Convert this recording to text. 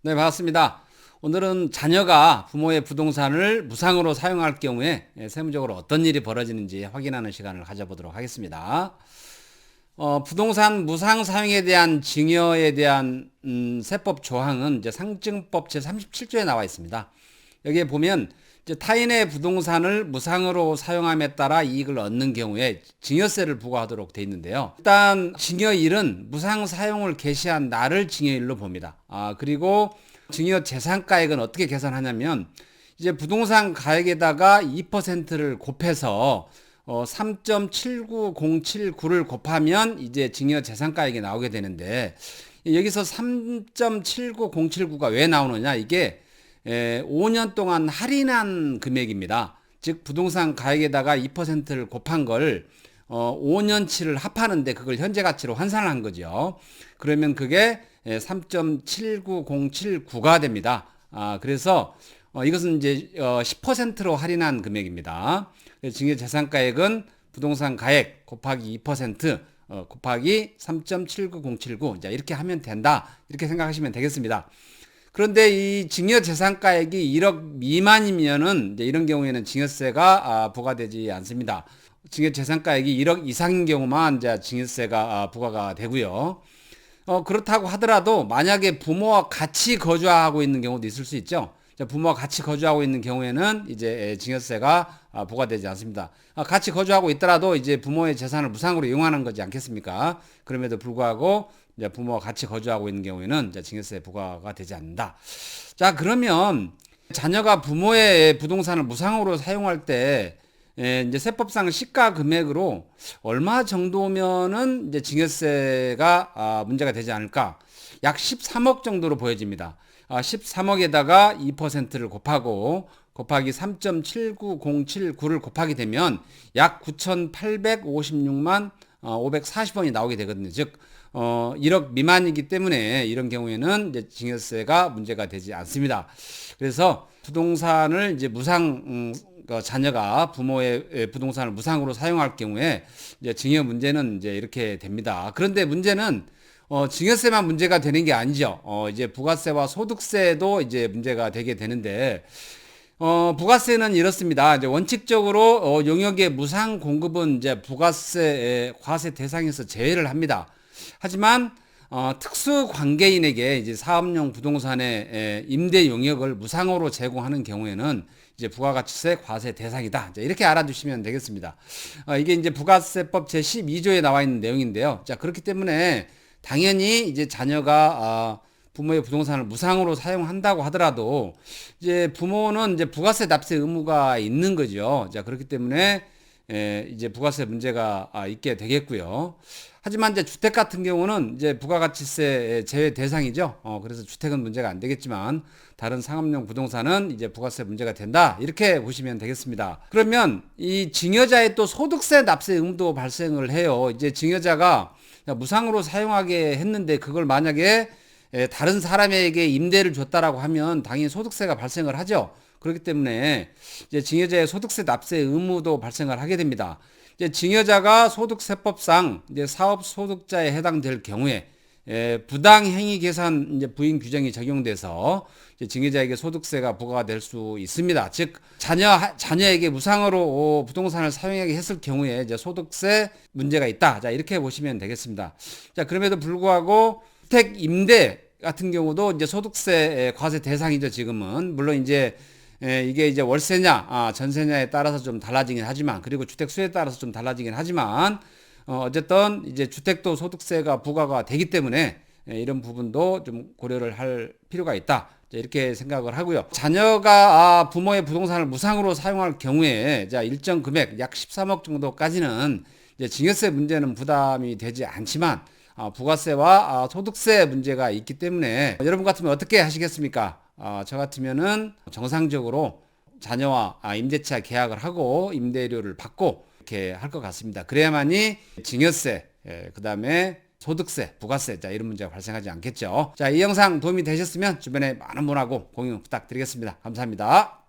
네, 반갑습니다. 오늘은 자녀가 부모의 부동산을 무상으로 사용할 경우에 예, 세무적으로 어떤 일이 벌어지는지 확인하는 시간을 가져보도록 하겠습니다. 어, 부동산 무상 사용에 대한 증여에 대한 음, 세법 조항은 이제 상증법 제 37조에 나와 있습니다. 여기에 보면 타인의 부동산을 무상으로 사용함에 따라 이익을 얻는 경우에 증여세를 부과하도록 돼 있는데요. 일단 증여일은 무상 사용을 개시한 날을 증여일로 봅니다. 아, 그리고 증여 재산가액은 어떻게 계산하냐면 이제 부동산 가액에다가 2%를 곱해서 어, 3.79079를 곱하면 이제 증여 재산가액이 나오게 되는데 여기서 3.79079가 왜 나오느냐 이게 에, 5년 동안 할인한 금액입니다. 즉 부동산 가액에다가 2%를 곱한 걸 어, 5년치를 합하는데 그걸 현재 가치로 환산을 한 거죠. 그러면 그게 3.79079가 됩니다. 아, 그래서 어, 이것은 이제 어, 10%로 할인한 금액입니다. 증여 재산가액은 부동산 가액 곱하기 2% 어, 곱하기 3.79079 자, 이렇게 하면 된다. 이렇게 생각하시면 되겠습니다. 그런데 이 증여 재산가액이 1억 미만이면은 이런 경우에는 증여세가 아, 부과되지 않습니다. 증여 재산가액이 1억 이상인 경우만 이제 증여세가 아, 부과가 되고요. 어, 그렇다고 하더라도 만약에 부모와 같이 거주하고 있는 경우도 있을 수 있죠. 부모와 같이 거주하고 있는 경우에는 이제 증여세가 아, 부과되지 않습니다. 아, 같이 거주하고 있더라도 이제 부모의 재산을 무상으로 이용하는 거지 않겠습니까? 그럼에도 불구하고 이제 부모와 같이 거주하고 있는 경우에는 이제 증여세 부과가 되지 않는다. 자, 그러면 자녀가 부모의 부동산을 무상으로 사용할 때 예, 이제 세법상 시가 금액으로 얼마 정도면은 이제 증여세가 아, 문제가 되지 않을까? 약 13억 정도로 보여집니다. 아, 13억에다가 2%를 곱하고 곱하기 3.79079를 곱하게 되면 약 9,856만 어, 540원이 나오게 되거든요. 즉 어, 1억 미만이기 때문에 이런 경우에는 이제 증여세가 문제가 되지 않습니다. 그래서 부동산을 이제 무상 음, 그 자녀가 부모의 부동산을 무상으로 사용할 경우에 이제 증여 문제는 이제 이렇게 됩니다. 그런데 문제는 어, 증여세만 문제가 되는 게 아니죠. 어, 이제 부가세와 소득세도 이제 문제가 되게 되는데, 어, 부가세는 이렇습니다. 이제 원칙적으로 어, 용역의 무상 공급은 이제 부가세 과세 대상에서 제외를 합니다. 하지만 어, 특수 관계인에게 이제 사업용 부동산의 임대 용역을 무상으로 제공하는 경우에는 이제 부가가치세 과세 대상이다. 이렇게 알아두시면 되겠습니다. 어, 이게 이제 부가세법 제 12조에 나와 있는 내용인데요. 자, 그렇기 때문에 당연히 이제 자녀가 어, 부모의 부동산을 무상으로 사용한다고 하더라도 이제 부모는 이제 부가세 납세 의무가 있는 거죠. 자, 그렇기 때문에 에, 이제 부가세 문제가 아, 있게 되겠고요. 하지만 이제 주택 같은 경우는 이제 부가가치세 제외 대상이죠. 어, 그래서 주택은 문제가 안 되겠지만 다른 상업용 부동산은 이제 부가세 문제가 된다. 이렇게 보시면 되겠습니다. 그러면 이 증여자의 또 소득세 납세 의무도 발생을 해요. 이제 증여자가 무상으로 사용하게 했는데 그걸 만약에 다른 사람에게 임대를 줬다라고 하면 당연히 소득세가 발생을 하죠. 그렇기 때문에 이제 증여자의 소득세 납세 의무도 발생을 하게 됩니다. 이제 증여자가 소득세법상 이제 사업 소득자에 해당될 경우에 에, 부당 행위 계산 이제 부인 규정이 적용돼서 이제 증여자에게 소득세가 부과가 될 수 있습니다. 즉 자녀 자녀에게 무상으로 부동산을 사용하게 했을 경우에 이제 소득세 문제가 있다. 자 이렇게 보시면 되겠습니다. 자 그럼에도 불구하고 주택 임대 같은 경우도 이제 소득세 과세 대상이죠. 지금은 물론 이제 예, 이게 이제 월세냐, 아, 전세냐에 따라서 좀 달라지긴 하지만, 그리고 주택 수에 따라서 좀 달라지긴 하지만, 어, 어쨌든 이제 주택도 소득세가 부과가 되기 때문에 예, 이런 부분도 좀 고려를 할 필요가 있다. 이렇게 생각을 하고요. 자녀가 아, 부모의 부동산을 무상으로 사용할 경우에 자 일정 금액 약 13억 정도까지는 이제 증여세 문제는 부담이 되지 않지만 아, 부가세와 아, 소득세 문제가 있기 때문에 여러분 같으면 어떻게 하시겠습니까? 아, 저 같으면은 정상적으로 자녀와 아, 임대차 계약을 하고 임대료를 받고 이렇게 할 것 같습니다. 그래야만이 증여세, 예, 그 다음에 소득세, 부가세, 자, 이런 문제가 발생하지 않겠죠. 자, 이 영상 도움이 되셨으면 주변에 많은 분하고 공유 부탁드리겠습니다. 감사합니다.